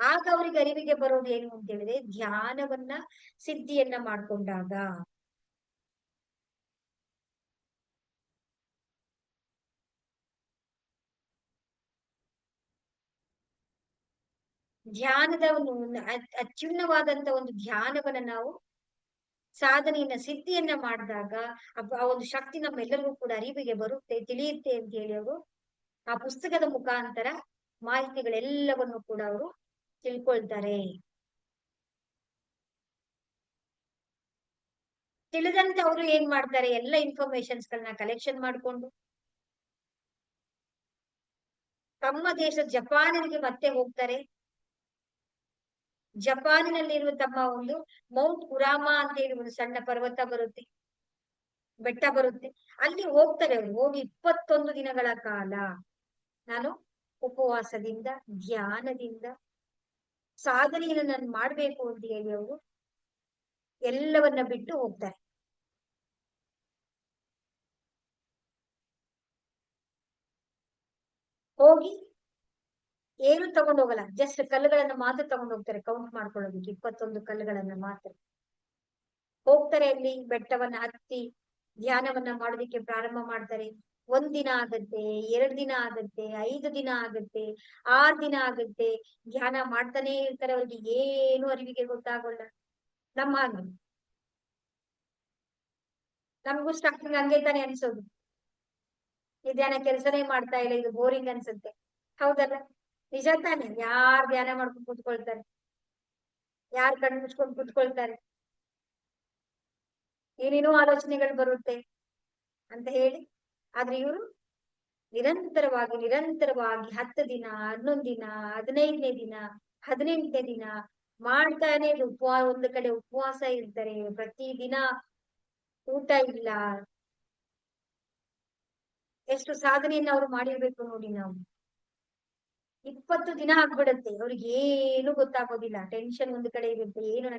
ಆಗ ಅವರಿಗೆ ಅರಿವಿಗೆ ಬರೋದು ಏನು ಅಂತ ಹೇಳಿದ್ರೆ ಧ್ಯಾನವನ್ನ ಸಿದ್ಧಿಯನ್ನ ಮಾಡ್ಕೊಂಡಾಗ. ಧ್ಯಾನದ ಒಂದು ಅತ್ಯುನ್ನವಾದಂತ ಒಂದು ಧ್ಯಾನವನ್ನ ನಾವು ಸಾಧನೆಯನ್ನ, ಸಿದ್ಧಿಯನ್ನ ಮಾಡಿದಾಗ ಆ ಒಂದು ಶಕ್ತಿ ನಮ್ಮೆಲ್ಲರಿಗೂ ಕೂಡ ಅರಿವಿಗೆ ಬರುತ್ತೆ, ತಿಳಿಯುತ್ತೆ ಅಂತ ಹೇಳಿ ಅವರು ಆ ಪುಸ್ತಕದ ಮುಖಾಂತರ ಮಾಹಿತಿಗಳೆಲ್ಲವನ್ನು ಕೂಡ ಅವರು ತಿಳ್ಕೊಳ್ತಾರೆ. ತಿಳಿದಂತೆ ಅವರು ಏನ್ ಮಾಡ್ತಾರೆ? ಎಲ್ಲ ಇನ್ಫಾರ್ಮೇಶನ್ಸ್ ಗಳನ್ನ ಕಲೆಕ್ಷನ್ ಮಾಡ್ಕೊಂಡು ತಮ್ಮ ದೇಶ ಜಪಾನಿಗೆ ಮತ್ತೆ ಹೋಗ್ತಾರೆ. ಜಪಾನಿನಲ್ಲಿರುವ ತಮ್ಮ ಒಂದು ಮೌಂಟ್ ಕುರಾಮ ಅಂತ ಹೇಳಿ ಒಂದು ಸಣ್ಣ ಪರ್ವತ ಬರುತ್ತೆ, ಬೆಟ್ಟ ಬರುತ್ತೆ. ಅಲ್ಲಿ ಹೋಗ್ತಾರೆ ಅವರು, ಹೋಗಿ ಇಪ್ಪತ್ತೊಂದು ದಿನಗಳ ಕಾಲ ನಾನು ಉಪವಾಸದಿಂದ, ಧ್ಯಾನದಿಂದ ಸಾಧನೆಯನ್ನು ನಾನು ಮಾಡ್ಬೇಕು ಅಂತ ಹೇಳಿ ಅವರು ಎಲ್ಲವನ್ನ ಬಿಟ್ಟು ಹೋಗ್ತಾರೆ. ಹೋಗಿ ಏನು ತಗೊಂಡು ಹೋಗಲ್ಲ. ಜಸ್ಟ್ ಕಲ್ಲುಗಳನ್ನ ಮಾತ್ರ ತಗೊಂಡು ಹೋಗ್ತಾರೆ. ಕೌಂಟ್ ಮಾಡ್ಕೊಳ್ಳೋದಕ್ಕೆ ಇಪ್ಪತ್ತೊಂದು ಕಲ್ಲುಗಳನ್ನ ಮಾತ್ರ. ಹೋಗ್ತಾರೆ ಅಲ್ಲಿ ಬೆಟ್ಟವನ್ನ ಹತ್ತಿ, ಧ್ಯಾನವನ್ನ ಮಾಡೋದಿಕ್ಕೆ ಪ್ರಾರಂಭ ಮಾಡ್ತಾರೆ. ಒಂದ್ ದಿನ ಆಗತ್ತೆ, ಎರಡ್ ದಿನ ಆಗತ್ತೆ, ಐದು ದಿನ ಆಗತ್ತೆ, ಆರ್ ದಿನ ಆಗತ್ತೆ. ಧ್ಯಾನ ಮಾಡ್ತಾನೆ ಇರ್ತಾರೆ ಅವ್ರಿಗೆ. ಏನು ಅರಿವಿಗೆ ಗೊತ್ತಾಗೋಲ್ಲ. ನಮ್ಮ ಹಾಗೆ. ನಮಗೂ ಸ್ಟಾರ್ಟಿಂಗ್ ಹಂಗೆ ತಾನೆ ಅನ್ಸೋದು. ಈ ಧ್ಯಾನ ಕೆಲಸನೇ ಮಾಡ್ತಾ ಇಲ್ಲ, ಇದು ಬೋರಿಂಗ್ ಅನ್ಸುತ್ತೆ. ಹೌದಲ್ಲ? ನಿಜ ತಾನೆ ಯಾರ್ ಧ್ಯಾನ ಮಾಡ್ಕೊಂಡು ಕುತ್ಕೊಳ್ತಾರೆ? ಯಾರ್ ಕಣ್ಣು ಮುಚ್ಕೊಂಡು ಕುತ್ಕೊಳ್ತಾರೆ? ಏನೇನೋ ಆಲೋಚನೆಗಳು ಬರುತ್ತೆ ಅಂತ ಹೇಳಿ, ಆದ್ರೆ ಇವರು ನಿರಂತರವಾಗಿ ನಿರಂತರವಾಗಿ ಹತ್ತು ದಿನ, ಹನ್ನೊಂದ್ ದಿನ, ಹದಿನೈದನೇ ದಿನ, ಹದಿನೆಂಟನೇ ದಿನ ಮಾಡ್ತಾನೆ ಉಪವಾಸ ಒಂದು ಕಡೆ ಉಪವಾಸ ಇರ್ತಾರೆ, ಪ್ರತಿ ದಿನ ಊಟ ಇಲ್ಲ. ಎಷ್ಟು ಸಾಧನೆಯನ್ನ ಅವ್ರು ಮಾಡಿರ್ಬೇಕು ನೋಡಿ ನಾವು. ಇಪ್ಪತ್ತು ದಿನ ಆಗ್ಬಿಡತ್ತೆ. ಅವ್ರಿಗೆ ಏನು ಗೊತ್ತಾಗೋದಿಲ್ಲ. ಟೆನ್ಷನ್ ಒಂದು ಕಡೆ ಇರುತ್ತೆ ಏನು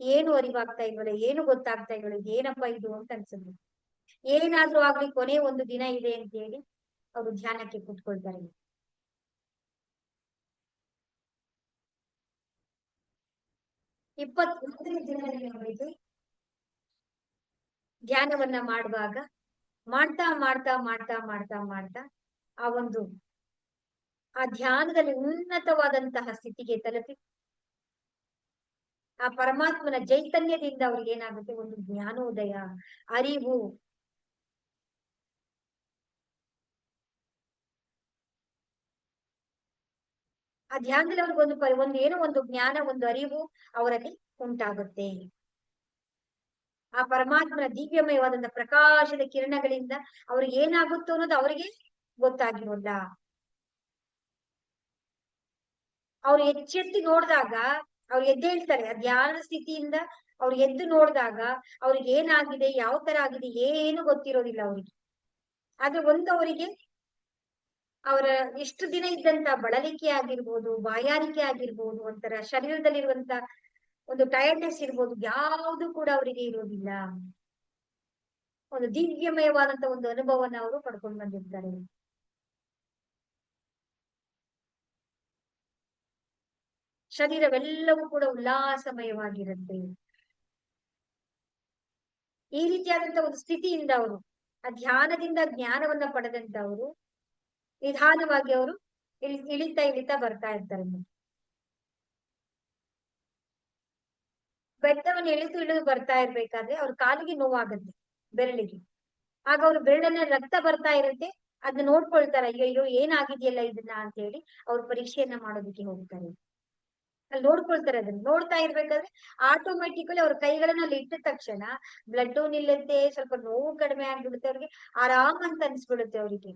ಏನು ಅರಿವಾಗ್ತಾ ಇಲ್ವಲ್ಲ, ಏನು ಗೊತ್ತಾಗ್ತಾ ಇಲ್ವಲ್ಲ ಏನಪ್ಪಾ ಇದು ಅಂತ ಅನ್ಸುತ್ತೆ. ಏನಾದ್ರೂ ಆಗ್ಲಿ ಕೊನೆ ಒಂದು ದಿನ ಇದೆ ಅಂತ ಹೇಳಿ ಅವರು ಧ್ಯಾನಕ್ಕೆ ಕುತ್ಕೊಳ್ತಾರೆ. ಇಪ್ಪತ್ತೊಂದನೇ ದಿನದಲ್ಲಿ ಅವರಿಗೆ ಧ್ಯಾನವನ್ನ ಮಾಡುವಾಗ ಮಾಡ್ತಾ ಮಾಡ್ತಾ ಮಾಡ್ತಾ ಮಾಡ್ತಾ ಮಾಡ್ತಾ ಆ ಒಂದು ಆ ಧ್ಯಾನದಲ್ಲಿ ಉನ್ನತವಾದಂತಹ ಸ್ಥಿತಿಗೆ ತಲುಪಿ ಆ ಪರಮಾತ್ಮನ ಚೈತನ್ಯದಿಂದ ಅವ್ರಿಗೆ ಏನಾಗುತ್ತೆ? ಒಂದು ಜ್ಞಾನೋದಯ, ಅರಿವು. ಆ ಧ್ಯಾನದಲ್ಲಿ ಅವ್ರಿಗೆ ಒಂದು ಒಂದು ಏನೋ ಒಂದು ಜ್ಞಾನ, ಒಂದು ಅರಿವು ಅವರಲ್ಲಿ ಉಂಟಾಗುತ್ತೆ. ಆ ಪರಮಾತ್ಮನ ದಿವ್ಯಮಯವಾದಂತ ಪ್ರಕಾಶದ ಕಿರಣಗಳಿಂದ ಅವ್ರಿಗೆ ಏನಾಗುತ್ತೋ ಅನ್ನೋದು ಅವರಿಗೆ ಗೊತ್ತಾಗಿರೋಲ್ಲ. ಅವ್ರು ಎಚ್ಚೆತ್ತಿ ನೋಡಿದಾಗ ಅವ್ರು ಎದ್ದೇಳ್ತಾರೆ ಧ್ಯಾನದ ಸ್ಥಿತಿಯಿಂದ ಅವ್ರು ಎದ್ದು ನೋಡಿದಾಗ ಅವ್ರಿಗೆ ಏನಾಗಿದೆ, ಯಾವ ತರ ಆಗಿದೆ, ಏನು ಗೊತ್ತಿರೋದಿಲ್ಲ ಅವ್ರಿಗೆ. ಆದ್ರೆ ಒಂದು ಅವರಿಗೆ ಅವರ ಎಷ್ಟು ದಿನ ಇದ್ದಂತ ಬಳಲಿಕೆ ಆಗಿರ್ಬೋದು, ಬಾಯಾರಿಕೆ ಆಗಿರ್ಬೋದು, ಒಂಥರ ಶರೀರದಲ್ಲಿರುವಂತ ಒಂದು ಟಯರ್ಡ್ನೆಸ್ ಇರ್ಬೋದು, ಯಾವುದು ಕೂಡ ಅವರಿಗೆ ಇರೋದಿಲ್ಲ. ಒಂದು ದಿವ್ಯಮಯವಾದಂತ ಒಂದು ಅನುಭವನ ಅವರು ಪಡ್ಕೊಂಡು ಬಂದಿರ್ತಾರೆ. ಶರೀರವೆಲ್ಲವೂ ಕೂಡ ಉಲ್ಲಾಸಮಯವಾಗಿರುತ್ತೆ. ಈ ರೀತಿಯಾದಂತಹ ಒಂದು ಸ್ಥಿತಿಯಿಂದ ಅವರು, ಆ ಧ್ಯಾನದಿಂದ ಜ್ಞಾನವನ್ನ ಪಡೆದಂತವರು ನಿಧಾನವಾಗಿ ಅವರು ಇಳಿ, ಇಳಿತಾ ಇಳಿತಾ ಬರ್ತಾ ಇರ್ತಾರೆ. ಬೆಟ್ಟವನ್ನು ಇಳಿದು ಇಳಿದು ಬರ್ತಾ ಇರ್ಬೇಕಾದ್ರೆ ಅವ್ರ ಕಾಲಿಗೆ ನೋವಾಗುತ್ತೆ, ಬೆರಳಿಗೆ. ಆಗ ಅವ್ರ ಬೆರಳನ್ನ ರಕ್ತ ಬರ್ತಾ ಇರುತ್ತೆ ಅದನ್ನ ನೋಡ್ಕೊಳ್ತಾರ ಅಯ್ಯೋ ಏನಾಗಿದೆಯಲ್ಲ ಇದನ್ನ? ಅಂತ ಹೇಳಿ ಅವ್ರು ಪರೀಕ್ಷೆಯನ್ನ ಮಾಡೋದಕ್ಕೆ ಹೋಗ್ತಾರೆ. ಅಲ್ಲಿ ನೋಡ್ಕೊಳ್ತಾರೆ, ಅದನ್ನ ನೋಡ್ತಾ ಇರ್ಬೇಕಾದ್ರೆ ಆಟೋಮೆಟಿಕಲಿ ಅವ್ರ ಕೈಗಳನ್ನ ಅಲ್ಲಿ ಇಟ್ಟ ತಕ್ಷಣ ಬ್ಲಡ್ ನಿಲ್ಲುತ್ತೆ, ಸ್ವಲ್ಪ ನೋವು ಕಡಿಮೆ ಆಗ್ಬಿಡುತ್ತೆ, ಅವ್ರಿಗೆ ಆರಾಮ್ ಅಂತ ಅನ್ಸ್ಬಿಡುತ್ತೆ ಅವ್ರಿಗೆ.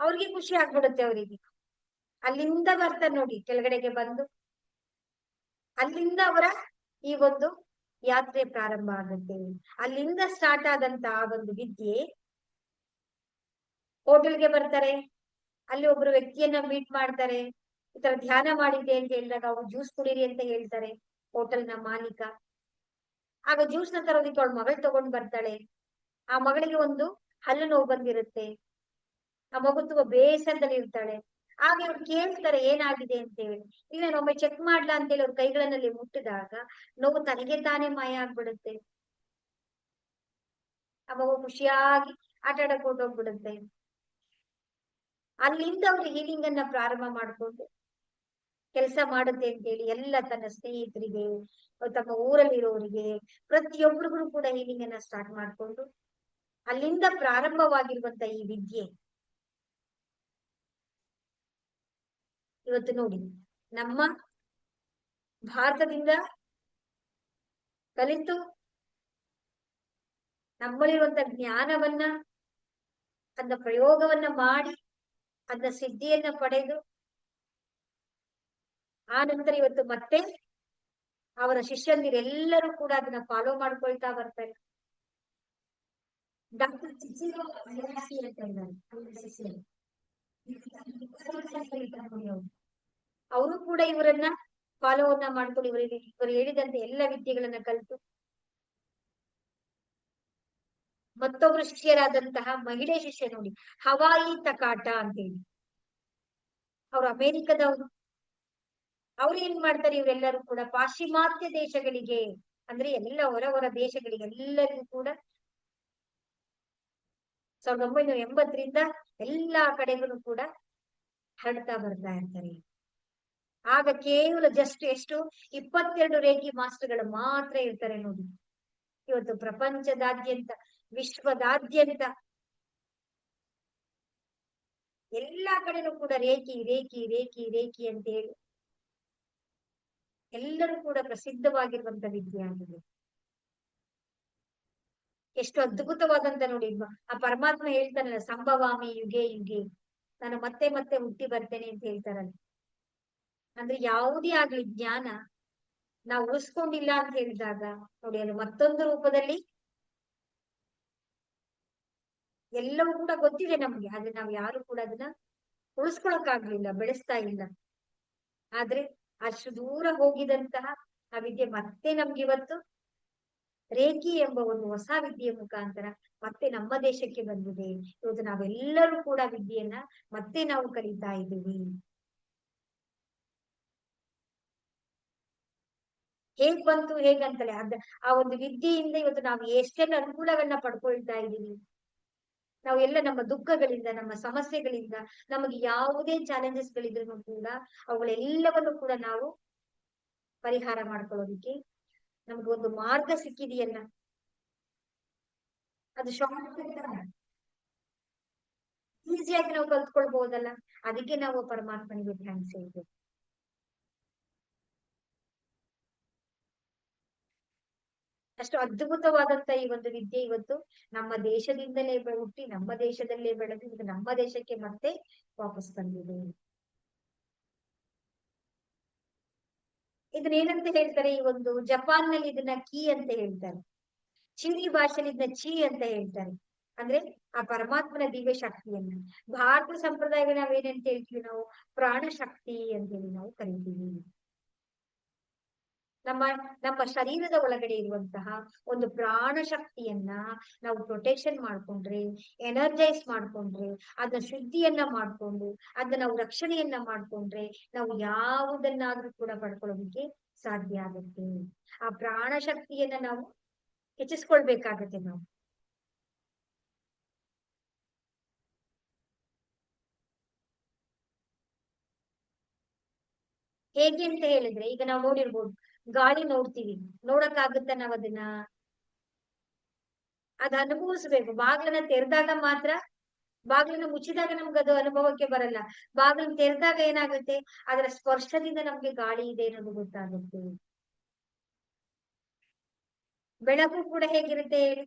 ಅವ್ರಿಗೆ ಖುಷಿ ಆಗ್ಬಿಡುತ್ತೆ ಅವರಿಗೆ. ಅಲ್ಲಿಂದ ಬರ್ತಾರೆ ನೋಡಿ, ಕೆಳಗಡೆಗೆ ಬಂದು. ಅಲ್ಲಿಂದ ಅವರ ಈ ಒಂದು ಯಾತ್ರೆ ಪ್ರಾರಂಭ ಆಗುತ್ತೆ. ಅಲ್ಲಿಂದ ಸ್ಟಾರ್ಟ್ ಆದಂತ ಆ ಒಂದು ವಿದ್ಯೆ ಹೋಟೆಲ್ಗೆ ಬರ್ತಾರೆ. ಅಲ್ಲಿ ಒಬ್ರು ವ್ಯಕ್ತಿಯನ್ನ ಮೀಟ್ ಮಾಡ್ತಾರೆ. ಈ ತರ ಧ್ಯಾನ ಮಾಡಿದ್ದೆ ಅಂತ ಹೇಳಿದಾಗ ಅವ್ರು ಜ್ಯೂಸ್ ಕುಡೀರಿ ಅಂತ ಹೇಳ್ತಾರೆ ಹೋಟೆಲ್ನ ಮಾಲೀಕ. ಆಗ ಜ್ಯೂಸ್ನ ತರೋದಿಕ್ಕೆ ಅವಳ ಮಗಳು ತಗೊಂಡ್ ಬರ್ತಾಳೆ. ಆ ಮಗಳಿಗೆ ಒಂದು ಹಲ್ಲು ನೋವು ಬಂದಿರುತ್ತೆ. ಆ ಮಗು ತುಂಬಾ ಬೇಸರದಲ್ಲಿ ಇರ್ತಾಳೆ. ಆಗ ಇವ್ರು ಕೇಳ್ತಾರೆ ಏನಾಗಿದೆ ಅಂತ ಹೇಳಿ. ಇಲ್ಲ ಒಮ್ಮೆ ಚೆಕ್ ಮಾಡ್ಲಾ ಅಂತ ಹೇಳಿ ಅವ್ರ ಕೈಗಳನ್ನಲ್ಲಿ ಮುಟ್ಟಿದಾಗ ನೋವು ತನಗೆ ತಾನೇ ಮಾಯ ಆಗ್ಬಿಡುತ್ತೆ. ಆ ಮಗು ಖುಷಿಯಾಗಿ ಆಟ ಆಡಕ್ ಅಲ್ಲಿಂದ ಅವ್ರು ಹೀಲಿಂಗ್ ಅನ್ನ ಪ್ರಾರಂಭ ಮಾಡ್ಕೊಂಡು ಕೆಲಸ ಮಾಡುತ್ತೆ ಅಂತ ಹೇಳಿ ಎಲ್ಲ ತನ್ನ ಸ್ನೇಹಿತರಿಗೆ, ತಮ್ಮ ಊರಲ್ಲಿರೋರಿಗೆ ಪ್ರತಿಯೊಬ್ಬರಿಗೂ ಕೂಡ ಹೀಲಿಂಗ್ ಅನ್ನ ಸ್ಟಾರ್ಟ್ ಮಾಡ್ಕೊಂಡು ಅಲ್ಲಿಂದ ಪ್ರಾರಂಭವಾಗಿರುವಂತ ಈ ವಿದ್ಯೆ. ಇವತ್ತು ನೋಡಿ, ನಮ್ಮ ಭಾರತದಿಂದ ಕಲಿತು ನಮ್ಮಲ್ಲಿರುವಂತ ಜ್ಞಾನವನ್ನ ಅದನ್ನ ಪ್ರಯೋಗವನ್ನ ಮಾಡಿ ಅದನ್ನ ಸಿದ್ಧಿಯನ್ನ ಪಡೆದು ಆ ನಂತರ ಇವತ್ತು ಮತ್ತೆ ಅವರ ಶಿಷ್ಯಂದಿರೆಲ್ಲರೂ ಕೂಡ ಅದನ್ನ ಫಾಲೋ ಮಾಡ್ಕೊಳ್ತಾ ಬರ್ತಾರೆ. ಡಾಕ್ಟರ್ ಚಿಚಿರೋ ಅವರು ಕೂಡ ಇವರನ್ನ ಫಾಲೋ ಅನ್ನ ಮಾಡ್ಕೊಂಡು ಇವರಿಗೆ, ಇವರು ಹೇಳಿದಂತೆ ಎಲ್ಲ ವಿದ್ಯೆಗಳನ್ನ ಕಲಿತು. ಮತ್ತೊಬ್ರು ಶಿಷ್ಯರಾದಂತಹ ಮಹಿಳೆ ಶಿಷ್ಯ ನೋಡಿ, ಹವಾಯಿ ತಕಾಟ ಅಂತ ಹೇಳಿ ಅವ್ರು ಅಮೆರಿಕದವರು. ಅವ್ರು ಏನ್ ಮಾಡ್ತಾರೆ? ಇವರೆಲ್ಲರೂ ಕೂಡ ಪಾಶ್ಚಿಮಾತ್ಯ ದೇಶಗಳಿಗೆ, ಅಂದ್ರೆ ಎಲ್ಲ ಹೊರ ಹೊರ ದೇಶಗಳಿಗೆ ಎಲ್ಲರಿಗೂ ಕೂಡ ಸಾವಿರದ ಒಂಬೈನೂರ ಎಂಬತ್ತರಿಂದ ಎಲ್ಲಾ ಕಡೆಗಳು ಕೂಡ ಹರಡ್ತಾ ಬರ್ತಾ ಇರ್ತಾರೆ. ಆಗ ಕೇವಲ ಜಸ್ಟ್ ಎಷ್ಟು? ಇಪ್ಪತ್ತೆರಡು ರೇಖಿ ಮಾಸ್ಟರ್ಗಳು ಮಾತ್ರ ಇರ್ತಾರೆ ನೋಡಿ. ಇವತ್ತು ಪ್ರಪಂಚದಾದ್ಯಂತ, ವಿಶ್ವದಾದ್ಯಂತ ಎಲ್ಲಾ ಕಡೆನೂ ಕೂಡ ರೇಖಿ ರೇಖಿ ರೇಖಿ ರೇಖಿ ಅಂತ ಹೇಳಿ ಎಲ್ಲರೂ ಕೂಡ ಪ್ರಸಿದ್ಧವಾಗಿರುವಂತ ವಿದ್ಯೆ ಆಗಿದೆ. ಎಷ್ಟು ಅದ್ಭುತವಾದಂತ ನೋಡಿ ಆ ಪರಮಾತ್ಮ ಹೇಳ್ತಾನಲ್ಲ, ಸಂಭವಾಮಿ ಯುಗೆ ಯುಗೆ, ನಾನು ಮತ್ತೆ ಮತ್ತೆ ಹುಟ್ಟಿ ಬರ್ತೇನೆ ಅಂತ ಹೇಳ್ತಾರಲ್ಲ. ಅಂದ್ರೆ ಯಾವುದೇ ಆಗ್ಲಿ ಜ್ಞಾನ ನಾವು ಉಳಿಸ್ಕೊಂಡಿಲ್ಲ ಅಂತ ಹೇಳಿದಾಗ, ನೋಡಿ, ಅದು ಮತ್ತೊಂದು ರೂಪದಲ್ಲಿ ಎಲ್ಲವೂ ಕೂಡ ಗೊತ್ತಿದೆ ನಮ್ಗೆ, ಆದ್ರೆ ನಾವು ಯಾರು ಕೂಡ ಅದನ್ನ ಉಳಿಸ್ಕೊಳಕ್ ಆಗ್ಲಿಲ್ಲ, ಬೆಳೆಸ್ತಾ ಇಲ್ಲ. ಆದ್ರೆ ಅಷ್ಟು ದೂರ ಹೋಗಿದಂತಹ ಆ ವಿದ್ಯೆ ಮತ್ತೆ ನಮ್ಗೆ ಇವತ್ತು ರೇಖಿ ಎಂಬ ಒಂದು ಹೊಸ ವಿದ್ಯೆಯ ಮುಖಾಂತರ ಮತ್ತೆ ನಮ್ಮ ದೇಶಕ್ಕೆ ಬಂದಿದೆ. ಇವತ್ತು ನಾವೆಲ್ಲರೂ ಕೂಡ ವಿದ್ಯೆಯನ್ನ ಮತ್ತೆ ನಾವು ಕಲಿತಾ ಇದ್ದೀವಿ. ಹೇಗ್ ಬಂತು ಹೇಗಂತಲೇ? ಅದ ಆ ಒಂದು ವಿದ್ಯೆಯಿಂದ ಇವತ್ತು ನಾವು ಎಷ್ಟೆಲ್ಲ ಅನುಕೂಲಗಳನ್ನ ಪಡ್ಕೊಳ್ತಾ ಇದ್ದೀವಿ. ನಾವು ಎಲ್ಲ ನಮ್ಮ ದುಃಖಗಳಿಂದ, ನಮ್ಮ ಸಮಸ್ಯೆಗಳಿಂದ, ನಮಗೆ ಯಾವುದೇ ಚಾಲೆಂಜಸ್ ಗಳಿದ್ರು ಕೂಡ ಅವುಗಳೆಲ್ಲವನ್ನು ಕೂಡ ನಾವು ಪರಿಹಾರ ಮಾಡ್ಕೊಳ್ಳೋದಿಕ್ಕೆ ಒಂದು ಮಾರ್ಗ ಸಿಕ್ಕಿದೆಯಲ್ಲ. ಅದು ಶಾರ್ಟ್ ಈಸಿಯಾಗಿ ನಾವು ಕಲ್ತ್ಕೊಳ್ಬಹುದಲ್ಲ ಅದಕ್ಕೆ ನಾವು ಪರಮಾತ್ಮನಿಗೆ ಥ್ಯಾಂಕ್ಸ್ ಹೇಳ್ಬೇಕು ಅಷ್ಟು ಅದ್ಭುತವಾದಂತ ಈ ಒಂದು ವಿದ್ಯೆ ಇವತ್ತು ನಮ್ಮ ದೇಶದಿಂದಲೇ ಹುಟ್ಟಿ ನಮ್ಮ ದೇಶದಲ್ಲೇ ಬೆಳೆದು ನಮ್ಮ ದೇಶಕ್ಕೆ ಮತ್ತೆ ವಾಪಸ್ ಬಂದಿದೆ. ಇದನ್ನ ಏನಂತ ಹೇಳ್ತಾರೆ? ಈ ಒಂದು ಜಪಾನ್ನಲ್ಲಿ ಇದನ್ನ ಕೀ ಅಂತ ಹೇಳ್ತಾರೆ. ಚೀನಿ ಭಾಷೆಯಲ್ಲಿ ಇದನ್ನ ಚೀ ಅಂತ ಹೇಳ್ತಾರೆ. ಅಂದ್ರೆ ಆ ಪರಮಾತ್ಮನ ದಿವ್ಯ ಶಕ್ತಿಯನ್ನ. ಭಾರತ ಸಂಪ್ರದಾಯಗಳು ನಾವೇನಂತ ಹೇಳ್ತೀವಿ ನಾವು? ಪ್ರಾಣ ಶಕ್ತಿ ಅಂತ ಹೇಳಿ ನಾವು ಕರಿತೀವಿ. ನಮ್ಮ ನಮ್ಮ ಶರೀರದ ಒಳಗಡೆ ಇರುವಂತಹ ಒಂದು ಪ್ರಾಣ ಶಕ್ತಿಯನ್ನ ನಾವು ಪ್ರೊಟೆಕ್ಷನ್ ಮಾಡ್ಕೊಂಡ್ರೆ ಎನರ್ಜೈಸ್ ಮಾಡ್ಕೊಂಡ್ರೆ ಅದನ್ನ ಶುದ್ಧಿಯನ್ನ ಮಾಡ್ಕೊಂಡು ಅದನ್ನ ನಾವು ರಕ್ಷಣೆಯನ್ನ ಮಾಡ್ಕೊಂಡ್ರೆ ನಾವು ಯಾವುದನ್ನಾದ್ರೂ ಕೂಡ ಪಡ್ಕೊಳ್ಳೋದಕ್ಕೆ ಸಾಧ್ಯ ಆಗುತ್ತೆ. ಆ ಪ್ರಾಣ ಶಕ್ತಿಯನ್ನ ನಾವು ಹೆಚ್ಚಿಸ್ಕೊಳ್ಬೇಕಾಗತ್ತೆ ನಾವು. ಹೇಗೆ ಅಂತ ಹೇಳಿದ್ರೆ, ಈಗ ನಾವು ನೋಡಿರ್ಬೋದು ಗಾಳಿ ನೋಡ್ತೀವಿ. ನೋಡಕ್ಕಾಗುತ್ತ ನಾವ್ ಅದನ್ನ ಅದ್ ಅನುಭವಿಸ್ಬೇಕು. ಬಾಗ್ಲನ್ನ ತೆರೆದಾಗ ಮಾತ್ರ, ಬಾಗ್ಲನ್ನ ಮುಚ್ಚಿದಾಗ ನಮ್ಗೆ ಅದು ಅನುಭವಕ್ಕೆ ಬರಲ್ಲ. ಬಾಗ್ಲನ್ನ ತೆರೆದಾಗ ಏನಾಗುತ್ತೆ? ಅದರ ಸ್ಪರ್ಶದಿಂದ ನಮ್ಗೆ ಗಾಳಿ ಇದೆ ಅನ್ನೋದು ಗೊತ್ತಾಗುತ್ತೆ. ಬೆಳಕು ಕೂಡ ಹೇಗಿರುತ್ತೆ ಹೇಳಿ?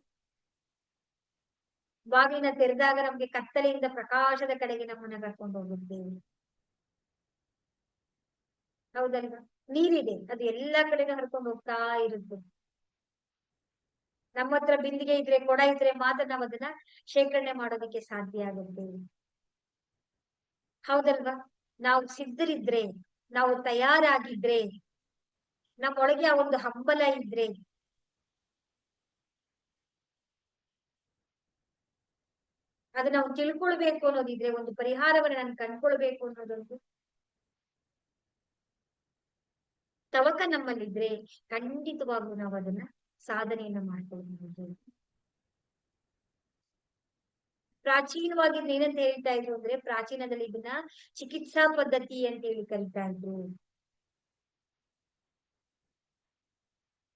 ಬಾಗಿಲಿನ ತೆರೆದಾಗ ನಮ್ಗೆ ಕತ್ತಲೆಯಿಂದ ಪ್ರಕಾಶದ ಕಡೆಗೆ ನಮ್ಮನ್ನ ಕರ್ಕೊಂಡು ಹೋಗುತ್ತೆ. ಹೌದಲ್ವಾ? ನೀರಿದೆ. ಅದು ಎಲ್ಲಾ ಕಡೆಗೆ ಹರ್ಕೊಂಡು ಹೋಗ್ತಾ ಇರುತ್ತೆ ನಮ್ಮ ಹತ್ರ ಬಿಂದಿಗೆ ಇದ್ರೆ, ಕೊಡ ಇದ್ರೆ ಮಾತ್ರ ನಾವ್ ಅದನ್ನ ಶೇಖರಣೆ ಮಾಡೋದಕ್ಕೆ ಸಾಧ್ಯ ಆಗುತ್ತೆ. ಹೌದಲ್ವಾ? ನಾವು ಸಿದ್ಧರಿದ್ರೆ, ನಾವು ತಯಾರಾಗಿದ್ರೆ ನಮ್ಮೊಳಗೆ ಆ ಒಂದು ಹಂಬಲ ಇದ್ರೆ, ಅದು ನಾವು ತಿಳ್ಕೊಳ್ಬೇಕು ಅನ್ನೋದಿದ್ರೆ, ಒಂದು ಪರಿಹಾರವನ್ನ ನಾನು ಕಂಡ್ಕೊಳ್ಬೇಕು ಅನ್ನೋದೊಂದು ತವಕ ನಮ್ಮಲ್ಲಿದ್ರೆ ಖಂಡಿತವಾಗ್ಲೂ ನಾವು ಅದನ್ನ ಸಾಧನೆಯನ್ನ ಮಾಡ್ಕೊಳ್ಬಹುದು. ಪ್ರಾಚೀನವಾಗಿ ಏನಂತ ಹೇಳ್ತಾ ಇದ್ರು ಅಂದ್ರೆ ಪ್ರಾಚೀನದಲ್ಲಿ ಇದನ್ನ ಚಿಕಿತ್ಸಾ ಪದ್ಧತಿ ಅಂತ ಹೇಳಿ ಕರಿತಾ ಇದ್ರು.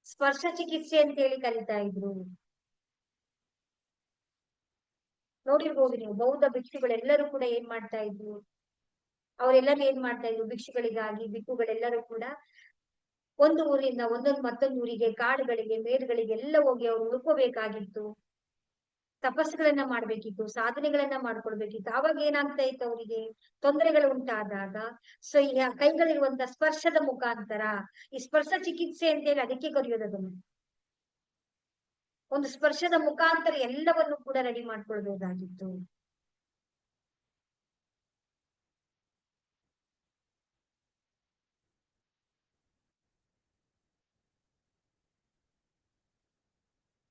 ಸ್ಪರ್ಶ ಚಿಕಿತ್ಸೆ ಅಂತ ಹೇಳಿ ಕರಿತಾ ಇದ್ರು. ನೋಡಿರ್ಬೋದು ನೀವು, ಬೌದ್ಧ ಭಿಕ್ಷುಗಳೆಲ್ಲರೂ ಕೂಡ ಏನ್ ಮಾಡ್ತಾ ಇದ್ರು? ಅವರೆಲ್ಲರೂ ಏನ್ ಮಾಡ್ತಾ ಇದ್ರು? ಭಿಕ್ಷುಗಳಿಗಾಗಿ ಬಿಕ್ಕುಗಳೆಲ್ಲರೂ ಕೂಡ ಒಂದು ಊರಿಂದ ಒಂದೊಂದು ಮತ್ತೊಂದು ಊರಿಗೆ, ಕಾಡುಗಳಿಗೆ, ಮೇರುಗಳಿಗೆ ಎಲ್ಲ ಹೋಗಿ ಅವ್ರು ಉಳ್ಕೋಬೇಕಾಗಿತ್ತು. ತಪಸ್ಸುಗಳನ್ನ ಮಾಡ್ಬೇಕಿತ್ತು, ಸಾಧನೆಗಳನ್ನ ಮಾಡ್ಕೊಳ್ಬೇಕಿತ್ತು. ಅವಾಗ ಏನಾಗ್ತಾ ಇತ್ತು ಅವರಿಗೆ? ತೊಂದರೆಗಳು ಉಂಟಾದಾಗ, ಸೊ ಈ ಕೈಗಳಿರುವಂತ ಸ್ಪರ್ಶದ ಮುಖಾಂತರ, ಈ ಸ್ಪರ್ಶ ಚಿಕಿತ್ಸೆ ಅಂತ ಹೇಳಿ ಅದಕ್ಕೆ ಕರೆಯೋದು ಅದನ್ನು. ಒಂದು ಸ್ಪರ್ಶದ ಮುಖಾಂತರ ಎಲ್ಲವನ್ನು ಕೂಡ ರೆಡಿ ಮಾಡ್ಕೊಳ್ಬಹುದಾಗಿತ್ತು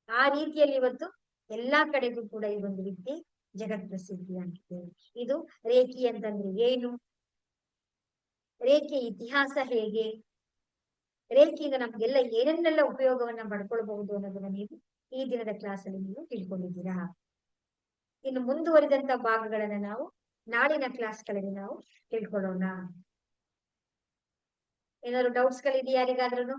ಆ ರೀತಿಯಲ್ಲಿ ಇವತ್ತು ಎಲ್ಲಾ ಕಡೆಗೂ ಕೂಡ ಈ ಒಂದು ವಿದ್ಯೆ ಜಗತ್ ಪ್ರಸಿದ್ಧಿಯಾಗಿದೆ ಇದು ರೇಖಿ ಅಂತಂದ್ರೆ ಏನು? ರೇಖೆ ಇತಿಹಾಸ ಹೇಗೆ? ರೇಖೆಯಿಂದ ನಮ್ಗೆಲ್ಲ ಏನನ್ನೆಲ್ಲ ಉಪಯೋಗವನ್ನ ಪಡ್ಕೊಳ್ಬಹುದು ಅನ್ನೋದನ್ನ ನೀವು ಈ ದಿನದ ಕ್ಲಾಸ್ ಅಲ್ಲಿ ನೀವು ತಿಳ್ಕೊಂಡಿದ್ದೀರಾ? ಇನ್ನು ಮುಂದುವರಿದಂತ ಭಾಗಗಳನ್ನ ನಾವು ನಾಳಿನ ಕ್ಲಾಸ್ಗಳಲ್ಲಿ ನಾವು ತಿಳ್ಕೊಳ್ಳೋಣ. ಏನಾದ್ರು ಡೌಟ್ಸ್ ಗಳಿದೆಯಾ ಯಾರಿಗಾದ್ರೂ